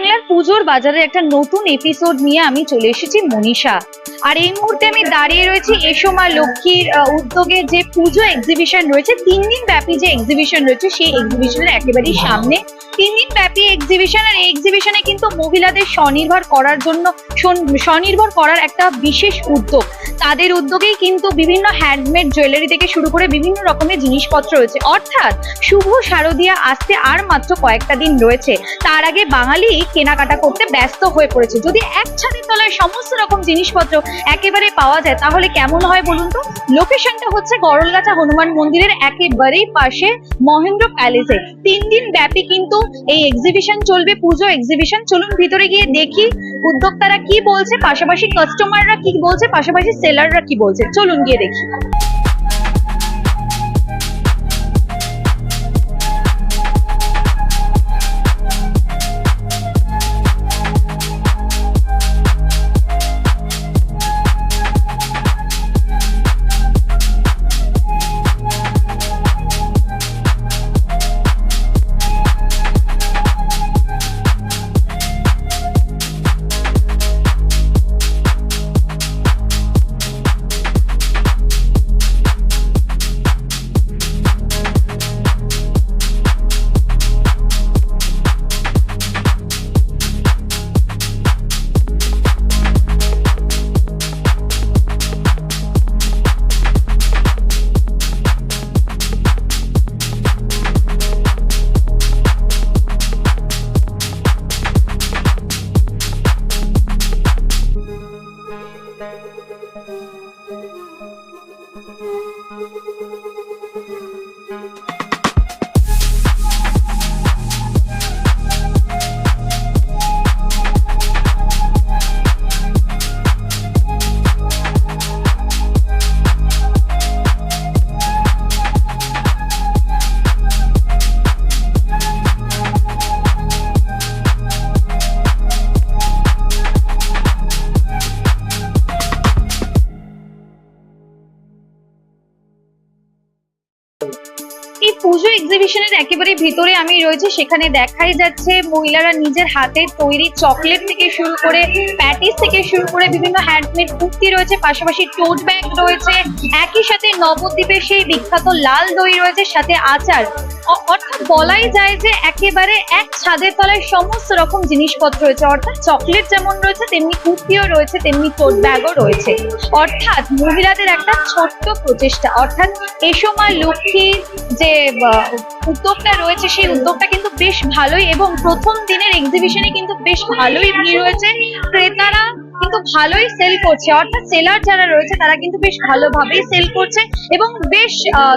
বাংলার পুজোর বাজারের একটা নতুন এপিসোড নিয়ে আমি চলে এসেছি মনীষা। আর এই মুহূর্তে আমি দাঁড়িয়ে রয়েছি এসো মা লক্ষ্মীর উদ্যোগে যে পুজো এক্সিবিশন রয়েছে, তিন দিন ব্যাপী যে এক্সিবিশন রয়েছে, সেই এক্সিবিশনের একেবারেই সামনে। তিন দিন ব্যাপী এক্সিবিশন আর এই এক্সিবিশনে কিন্তু মহিলাদের স্বনির্ভর করার জন্য স্বনির্ভর করার একটা বিশেষ উদ্যোগ। তাদের উদ্যোগেই কিন্তু বিভিন্ন হ্যান্ডমেড জুয়েলারি থেকে শুরু করে বিভিন্ন রকমের জিনিসপত্র রয়েছে। অর্থাৎ শুভ শারদিয়া আসতে আর মাত্র কয়েকটা দিন রয়েছে। তার আগে বাঙালি কেনাকাটা করতে ব্যস্ত হয়ে পড়েছে। যদি এক ছাদের তলায় সমস্ত রকম জিনিসপত্র একেবারে পাওয়া যায়, তাহলে কেমন হয় বলুন তো? লোকেশনটা হচ্ছে গরলগাছা হনুমান মন্দিরের একেবারেই পাশে মহেন্দ্র প্যালেসে তিন দিন ব্যাপী কিন্তু এই এক্সিবিশন চলবে, পুজো এক্সিবিশন চলুন ভিতরে গিয়ে দেখি উদ্যোক্তারা কি বলছে, পাশাপাশি কাস্টমাররা কি বলছে, পাশাপাশি সেলাররা কি বলছে। চলুন গিয়ে দেখি। Thank you. এই পুজো এক্সিবিশনের একেবারে ভিতরে আমি রয়েছে। সেখানে দেখাই যাচ্ছে মহিলারা নিজের হাতে তৈরি চকলেট থেকে শুরু করে প্যাটিস থেকে শুরু করে বিভিন্ন হ্যান্ডমেড কুর্তি রয়েছে, পাশাপাশি টোট ব্যাগ রয়েছে। একই সাথে নবদ্বীপের সেই বিখ্যাত লাল দই রয়েছে, সাথে আচার। অর্থাৎ বলাই যায় যে একেবারে এক ছাদের তলায় সমস্ত রকম জিনিসপত্র রয়েছে। অর্থাৎ চকলেট যেমন রয়েছে, তেমনি কুর্তিও রয়েছে, তেমনি টোট ব্যাগও রয়েছে। অর্থাৎ মহিলাদের একটা ছোট্ট প্রচেষ্টা। অর্থাৎ এসো মা লক্ষ্মীর যে উদ্যোগটা রয়েছে, সেই উদ্যোগটা কিন্তু বেশ ভালোই এবং প্রথম দিনের এক্সিবিশনে কিন্তু বেশ ভালোই ভিড় রয়েছে ক্রেতারা কিন্তু ভালোই সেল করছে। অর্থাৎ সেলার যারা রয়েছে, তারা কিন্তু বেশ ভালোভাবেই সেল করছে এবং বেশ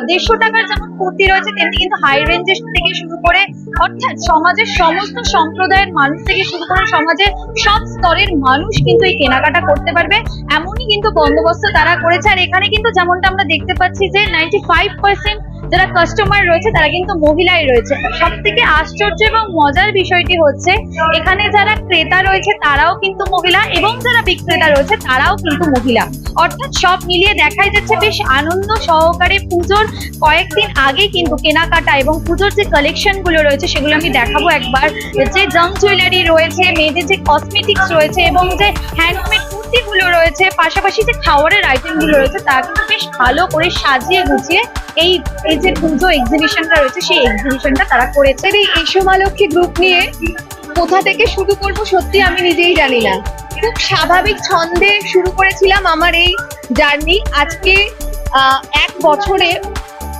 দেড়শো টাকার যেমন কুর্তি রয়েছে, তেমনি কিন্তু হাই রেঞ্জের থেকে শুরু করে অর্থাৎ সমাজের সমস্ত সম্প্রদায়ের মানুষ থেকে শুরু করে সমাজের সব স্তরের মানুষ কিন্তু এই কেনাকাটা করতে পারবে। এমনই কিন্তু বন্দোবস্ত তারা করেছে। আর এখানে কিন্তু যেমনটা আমরা দেখতে পাচ্ছি যে নাইনটি ফাইভ যারা কাস্টমার রয়েছে, তারা কিন্তু মহিলাই রয়েছে। সব থেকে আশ্চর্য এবং মজার বিষয়টি হচ্ছে, এখানে যারা ক্রেতা রয়েছে, তারাও কিন্তু মহিলা এবং যারা বিক্রেতা রয়েছে, তারাও কিন্তু মহিলা। অর্থাৎ সব মিলিয়ে দেখাই যাচ্ছে বেশ আনন্দ সহকারে পুজোর কয়েকদিন আগে কিন্তু কেনাকাটা এবং পুজোর যে কালেকশনগুলো রয়েছে সেগুলো আমি দেখাবো একবার। যে জাঙ্ক জুয়েলারি রয়েছে, মেয়েদের যে কসমেটিক্স রয়েছে এবং যে হ্যান্ডমেড কুর্তিগুলো রয়েছে, পাশাপাশি যে খাওয়ারের আইটেমগুলো রয়েছে, তা কিন্তু বেশ ভালো করে সাজিয়ে গুছিয়ে এই এই যে পুজো এক্সিবিশনটা রয়েছে, সেই এক্সিবিশনটা তারা করেছে। এই এসোমালক্ষী গ্রুপ নিয়ে কোথা থেকে শুরু করব সত্যি আমি নিজেই জানি না। খুব স্বাভাবিক ছন্দে শুরু করেছিলাম আমার এই জার্নি। আজকে এক বছরে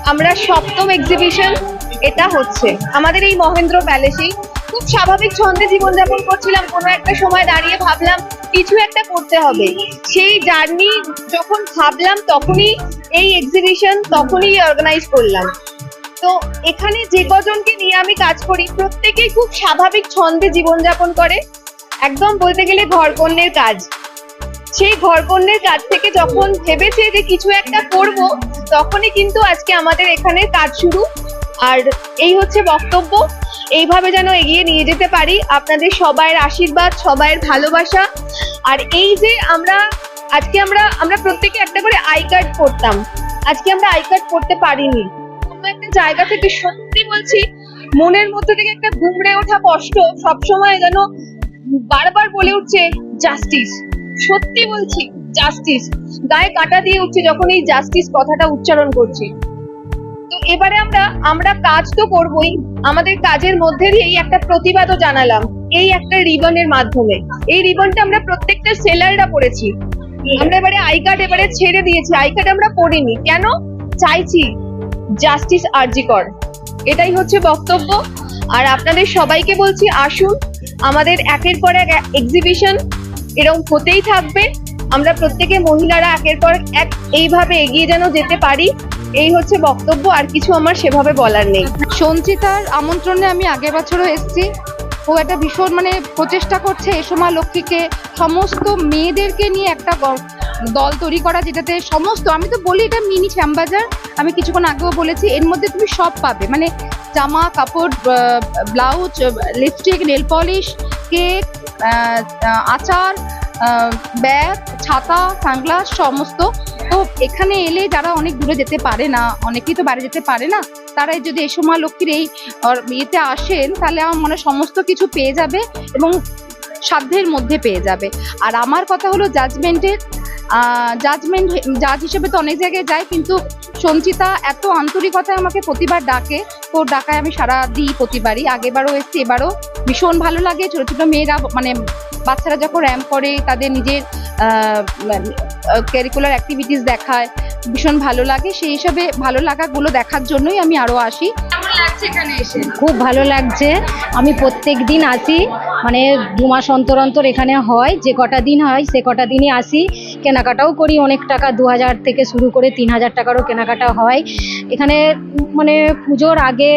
আমরা সপ্তম এক্সিবিশন এটা হচ্ছে। আমাদের এই মহেন্দ্র প্যালেসেই খুব স্বাভাবিক ছন্দে জীবনযাপন করছিলাম, কোনো একটা সময় দাঁড়িয়ে ভাবলাম, কিছু একটা করতে হবে। সেই জার্নি যখন ভাবলাম, তখনই এই এক্সিবিশন তখনই অর্গানাইজ করলাম। তো এখানে যে কজনকে নিয়ে আমি কাজ করি, প্রত্যেকেই খুব স্বাভাবিক ছন্দে জীবনযাপন করে। একদম বলতে গেলে ঘরকন্যের কাজ। সেই ঘর ঘরকন্যের কাজ থেকে যখন ভেবেছে যে কিছু একটা করব, তখনই কিন্তু আজকে আমাদের এখানে কাজ শুরু। আর এই হচ্ছে বক্তব্য। এইভাবে যেন এগিয়ে নিয়ে যেতে পারি। আপনাদের সবাইয়ের আশীর্বাদ, সবাইয়ের ভালোবাসা। আর এই যে আমরা, আজকে আমরা আমরা প্রত্যেকে একটা করে আই কার্ড করতাম। আজকে আমরা আই কার্ড করতে পারিনি। কোনো একটা জায়গা থেকে সত্যি বলছি, মনের মধ্যে থেকে একটা গুমড়ে ওঠা কষ্ট সবসময় যেন বারবার বলে উঠছে, জাস্টিস। সত্যি বলছি জাস্টিস গায়ে কাটা দিয়ে উঠছে যখন এই জাস্টিস কথাটা উচ্চারণ করছি। তো এবারে আমরা আমরা কাজ তো করবই। আমাদের কাজের মধ্যে দিয়েই একটা প্রতিবাদও জানালাম, এই একটা রিবনের মাধ্যমে। এই রিবনটা আমরা প্রত্যেকটা সেলাররা পড়েছি। আমরা এবারে আই কার্ড এবারে ছেড়ে দিয়েছি। আই কার্ড আমরা পড়িনি। কেন? চাইছি জাস্টিস আরজিকর এটাই হচ্ছে বক্তব্য। আর আপনাদের সবাইকে বলছি, আসুন, আমাদের একের পর এক এক্সিবিশন এরকম হতেই থাকবে। আমরা প্রত্যেকে মহিলারা একের পর এক এইভাবে এগিয়ে যেন যেতে পারি, এই হচ্ছে বক্তব্য, আর কিছু আমার সেভাবে বলার নেই। সঞ্চিতার আমন্ত্রণে আমি আগের বছরও এসেছি। ও একটা ভীষণ মানে প্রচেষ্টা করছে এসমা লক্ষ্মীকে, সমস্ত মেয়েদেরকে নিয়ে একটা দল তৈরি করা, যেটাতে সমস্ত, আমি তো বলি এটা মিনি শ্যামবাজার, আমি কিছুক্ষণ আগেও বলেছি, এর মধ্যে তুমি সব পাবে। মানে জামা, কাপড় blouse lipstick nail polish cake আচার ব্যাগ, ছাতা, সানগ্লাস সমস্ত। তো এখানে এলে যারা অনেক দূরে যেতে পারে না, অনেকেই তো বাইরে যেতে পারে না তারা যদি এই সময় লক্ষ্মীর এই ইয়েতে আসেন, তাহলে আমার মনে সমস্ত কিছু পেয়ে যাবে এবং সাধ্যের মধ্যে পেয়ে যাবে। আর আমার কথা হলো জাজমেন্টের জাজমেন্ট জাজ হিসেবে তো অনেক জায়গায় যায়, কিন্তু সঞ্চিতা এত আন্তরিকতায় আমাকে প্রতিবার ডাকে। তো ডাকায় আমি সারা দিই প্রতিবারই আগেবারও এসছি, এবারও ভীষণ ভালো লাগে। ছোটো ছোটো মেয়েরা মানে বাচ্চারা যখন র্যাম্প করে, তাদের নিজের ক্যারিকুলার অ্যাক্টিভিটিস দেখায়, ভীষণ ভালো লাগে। সেই হিসাবে ভালো লাগাগুলো দেখার জন্যই আমি আরও আসি। এখানে এসে? খুব ভালো লাগছে। আমি প্রত্যেক দিন আসি মানে দু মাস অন্তর অন্তর এখানে হয়, যে কটা দিন হয়, সে কটা দিনই আসি। কেনাকাটাও করি, অনেক টাকা, দু হাজার থেকে শুরু করে তিন হাজার টাকারও কেনাকাটা হয়। এখানে মানে পুজোর আগে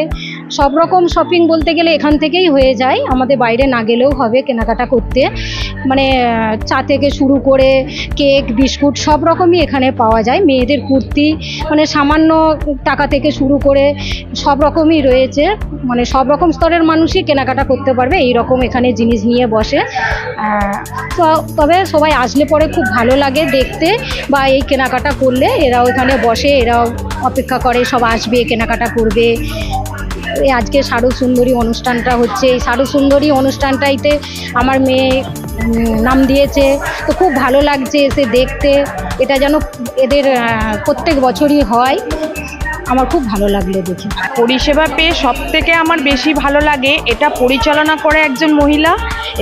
সব রকম শপিং বলতে গেলে এখান থেকেই হয়ে যায়। আমাদের বাইরে না গেলেও হবে কেনাকাটা করতে। মানে চা থেকে শুরু করে কেক, বিস্কুট সব রকমই এখানে পাওয়া যায়। মেয়েদের কুর্তি মানে সামান্য টাকা থেকে শুরু করে সব রকমই রয়েছে। মানে সব রকম স্তরের মানুষই কেনাকাটা করতে পারবে। এই রকম এখানে জিনিস নিয়ে বসে। তবে সবাই আসলে পরে খুব ভালো লাগে। দেখতে বা এই কেনাকাটা করলে এরাও এখানে বসে এরাও অপেক্ষা করে, সব আসবে, কেনাকাটা করবে। আজকে সারু সুন্দরী অনুষ্ঠানটা হচ্ছে। এই সারু সুন্দরী অনুষ্ঠানটাইতে আমার মেয়ে নাম দিয়েছে। তো খুব ভালো লাগছে এসে দেখতে। এটা যেন এদের প্রত্যেক বছরই হয়। আমার খুব ভালো লাগল দেখে। পরিষেবা পেয়ে সব থেকে আমার বেশি ভালো লাগে এটা পরিচালনা করে একজন মহিলা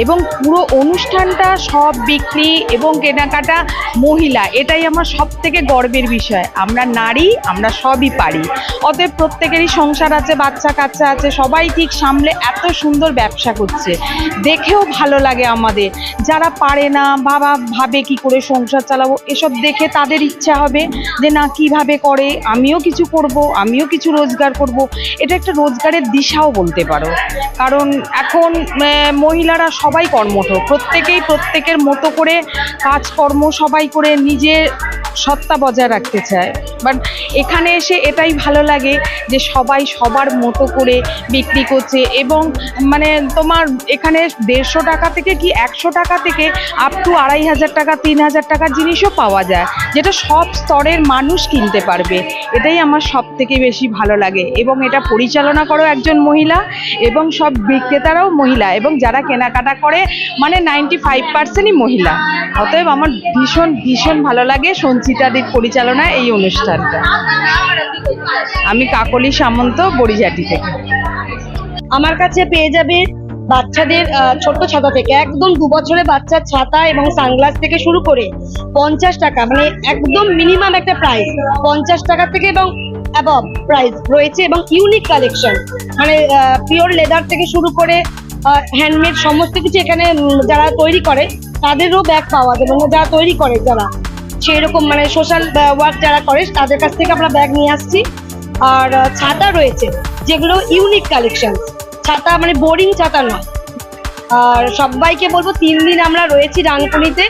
এবং পুরো অনুষ্ঠানটা সব বিক্রি এবং কেনাকাটা মহিলা, এটাই আমার সব থেকে গর্বের বিষয়। আমরা নারী, আমরা সবই পারি। অতএব প্রত্যেকেরই সংসার আছে, বাচ্চা কাচ্চা আছে, সবাই ঠিক সামলে এত সুন্দর ব্যবসা করছে। দেখেও ভালো লাগে আমাদের। যারা পারে না, বাবা ভাবে কি করে সংসার চালাবো, এসব দেখে তাদের ইচ্ছা হবে যে না, কীভাবে করে? আমিও কিছু করব। আমিও কিছু রোজগার করব। এটা একটা রোজগারের দিশাও বলতে পারো। কারণ এখন মহিলারা সবাই কর্মঠ। প্রত্যেকেই প্রত্যেকের মতো করে কাজকর্ম সবাই করে নিজের সত্তা বজায় রাখতে চায়। বাট এখানে এসে এটাই ভালো লাগে যে সবাই সবার মতো করে বিক্রি করছে এবং মানে তোমার এখানে দেড়শো টাকা থেকে কি একশো টাকা থেকে আপ টু আড়াই হাজার টাকা, তিন হাজার টাকার জিনিসও পাওয়া যায়, যেটা সব স্তরের মানুষ কিনতে পারবে। এটাই আমার সব থেকে বেশি ভালো লাগে এবং এটা পরিচালনা করো একজন মহিলা এবং সব বিক্রেতারাও মহিলা এবং যারা কেনাকাটা করে মানে নাইনটি ফাইভ পার্সেন্টই মহিলা। অতএব আমার ভীষণ ভীষণ ভালো লাগে সঞ্চিতাদির পরিচালনায় এই অনুষ্ঠানটা। আমি কাকলি সামন্ত বড়িজাটি থেকে। আমার কাছে পেয়ে যাবে বাচ্চাদের ছোট্ট ছাতা থেকে। একদম দু বছরের বাচ্চার ছাতা এবং সানগ্লাস থেকে শুরু করে পঞ্চাশ টাকা মানে একদম মিনিমাম একটা প্রাইস পঞ্চাশ টাকা থেকে এবং অ্যাবভ প্রাইস রয়েছে এবং ইউনিক কালেকশন মানে পিওর লেদার থেকে শুরু করে হ্যান্ডমেড সমস্ত কিছু এখানে যারা তৈরি করে, তাদেরও ব্যাগ পাওয়া যায় মানে যারা তৈরি করে, যারা সেই রকম মানে সোশ্যাল ওয়ার্ক যারা করে, তাদের কাছ থেকে আমরা ব্যাগ নিয়ে আসছি। আর ছাতা রয়েছে, যেগুলো ইউনিক কালেকশন ছাতা মানে বোরিং ছাতা নয়। আর সবাইকে বলব, তিন দিন আমরা রয়েছি রানকুনিতে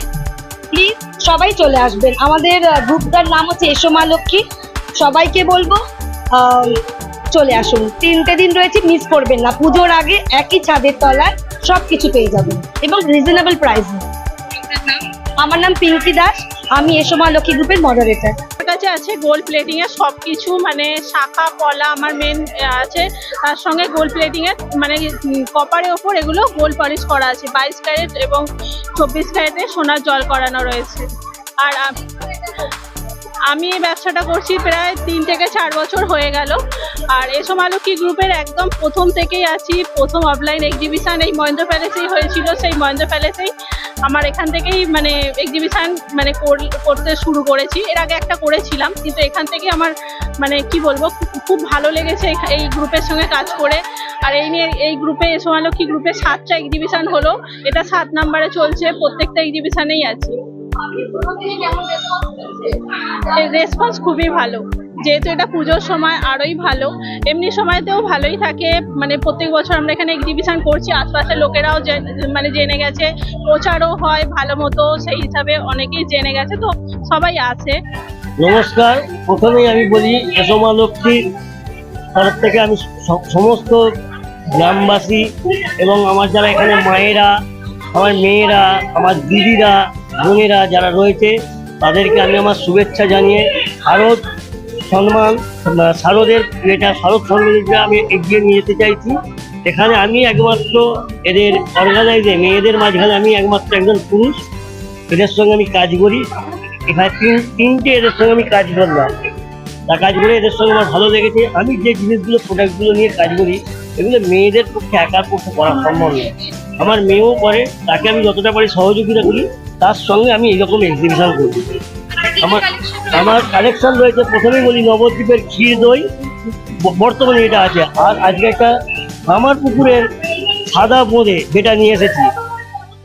প্লিজ সবাই চলে আসবেন। আমাদের গ্রুপটার নাম হচ্ছে এসো মা লক্ষ্মী সবাইকে বলব চলে আসুন। তিনটে দিন রয়েছে মিস করবেন না। পুজোর আগে একই ছাদের তলায় সব কিছু পেয়ে যাবেন। এবং রিজনেবল প্রাইসে আমার নাম পিঙ্কি দাস। আমি এসো মা লক্ষ্মী গ্রুপের মডারেটার কাছে আছে গোল্ড প্লেটিং এর সবকিছু মানে শাখা পলা আমার মেন আছে। তার সঙ্গে গোল্ড প্লেটিং এর মানে কপারের ওপর এগুলো গোল্ড পলিশ করা আছে। বাইশ ক্যারেট এবং চব্বিশ ক্যারেটে সোনার জল করানো রয়েছে। আর আমি এই ব্যবসাটা করছি প্রায় তিন থেকে চার বছর হয়ে গেল। আর এসো মালকী গ্রুপের একদম প্রথম থেকেই আছি। প্রথম অফলাইন এক্সিবিশন এই মহেন্দ্র প্যালেসেই হয়েছিল। সেই মহেন্দ্র প্যালেসেই আমার এখান থেকেই মানে এক্সিবিশন মানে কর- করতে শুরু করেছি। এর আগে একটা করেছিলাম কিন্তু এখান থেকে আমার মানে কি বলব খুব- ভালো লেগেছে এই- গ্রুপের সঙ্গে কাজ করে। আর এই নিয়ে এই গ্রুপে সোমালক্ষী গ্রুপে সাতটা এক্সিবিশন হলো। এটা সাত নাম্বারে চলছে প্রত্যেকটা এক্সিবিশনেই আছি। রেসপন্স খুবই ভালো। যেহেতু এটা পুজোর সময় আরোই ভালো, এমনি সময়তেও ভালোই থাকে। মানে প্রত্যেক বছর আমরা এখানে এক্সিবিশন করছি, আশপাশের লোকেরাও মানে জেনে গেছে, প্রচারও হয় ভালো মতো, সেই হিসাবে অনেকেই জেনে গেছে, তো সবাই আছে। নমস্কার, প্রথমেই আমি বলি এসমা লক্ষ্মীর তরফ থেকে আমি সমস্ত গ্রামবাসী এবং আমার যারা এখানে মায়েরা, আমার মেয়েরা, আমার দিদিরা, বোনেরা যারা রয়েছে, তাদেরকে আমি আমার শুভেচ্ছা জানিয়ে শারদ সম্মান শারদের এটা শারদ সম্মানিতে আমি এগিয়ে নিয়ে যেতে চাইছি। এখানে আমি একমাত্র এদের অর্গানাইজে মেয়েদের মাঝখানে আমি একমাত্র একজন পুরুষ। এদের সঙ্গে আমি কাজ করি। এখানে তিন, তিনটে এদের সঙ্গে আমি কাজ করলাম তা কাজ করে এদের সঙ্গে আমার ভালো লেগেছে। আমি যে জিনিসগুলো প্রোডাক্টগুলো নিয়ে কাজ করি, এগুলো মেয়েদের পক্ষে একার পক্ষে করা সম্ভব নয়। আমার মেয়েও করে, তাকে আমি যতটা পারি সহযোগিতা করি, তার সঙ্গে আমি এইরকম এক্সিবিশন করি আমার আমার কালেকশন রয়েছে, প্রথমেই বলি নবদ্বীপের ক্ষীর দই। বর্তমানে এটা আছে। আর আজকে একটা আমার পুকুরের সাদা বোঁদে যেটা নিয়ে এসেছি।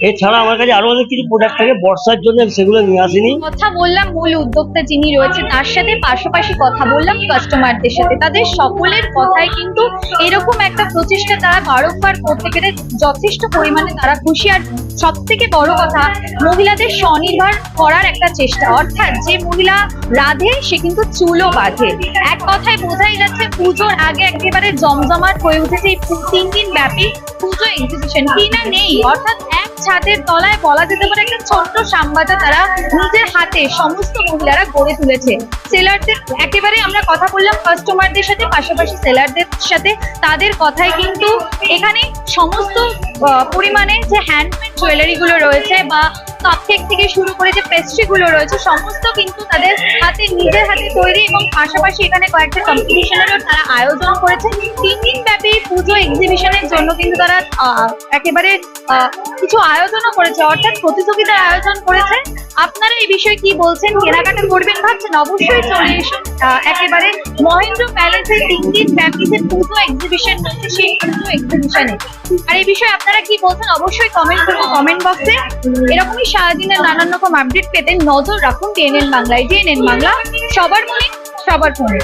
এছাড়া আমার কাছে আরও অনেক কিছু প্রোডাক্ট থাকে, বর্ষার জন্য সেগুলো নিয়ে আসিনি। কথা বললাম মূল উদ্যোক্তা যিনি রয়েছে তার সাথে পাশাপাশি কথা বললাম কাস্টমারদের সাথে। তাদের সকলের কথায় কিন্তু এরকম একটা প্রচেষ্টা তারা বারংবার করতে পেরে যথেষ্ট পরিমাণে তারা খুশি। আর সব থেকে বড় কথা, মহিলাদের স্বনির্ভর করার একটা চেষ্টা। অর্থাৎ যে মহিলা রাধে, সে কিন্তু চুলও বাঁধে। এক কথায় বোঝাই যাচ্ছে, পুজোর আগে একেবারে জমজমাট হয়ে উঠেছে এই তিন দিন ব্যাপী পুজো এক্সিবিশন কি না নেই, অর্থাৎ ছাদের তলায় বলা যেতে পারে একটা ছোট্ট সাম্বাজা তারা নিজের হাতে সমস্ত মহিলারা গড়ে তুলেছে। সেলারদের একেবারে আমরা কথা বললাম কাস্টমারদের সাথে, পাশাপাশি সেলারদের সাথে। তাদের কথায় কিন্তু এখানে সমস্ত পরিমাণে যে হ্যান্ডমেড জুয়েলারি গুলো রয়েছে বা কাপকেক থেকে শুরু করে যে পেস্ট্রি গুলো রয়েছে, সমস্ত কিন্তু তাদের হাতে, নিজের হাতে তৈরি এবং পাশাপাশি এখানে কয়েকটা কম্পিটিশনেরও তারা আয়োজন করেছে। তিন দিন ব্যাপী পুজো এক্সিবিশনের জন্য কিন্তু তারা একেবারে কিছু আয়োজনও করেছে, অর্থাৎ প্রতিযোগিতার আয়োজন করেছে। আপনারা এই বিষয়ে কি বলছেন, কেনাকাটা করবেন ভাবছেন? অবশ্যই চলে এসুন। একেবারে মহেন্দ্র প্যালেসের তিন দিন ব্যাপী যে পুজো এক্সিবিশন রয়েছে, সেই পুজো এক্সিবিশনে আর এই বিষয়ে আপনারা কি বলছেন, অবশ্যই কমেন্ট করুন কমেন্ট বক্সে এরকমই সারাদিনের নানান রকম আপডেট পেতে নজর রাখুন টিএনএন বাংলায়। টিএনএন বাংলা, সবার মনে, সবার ফোনে।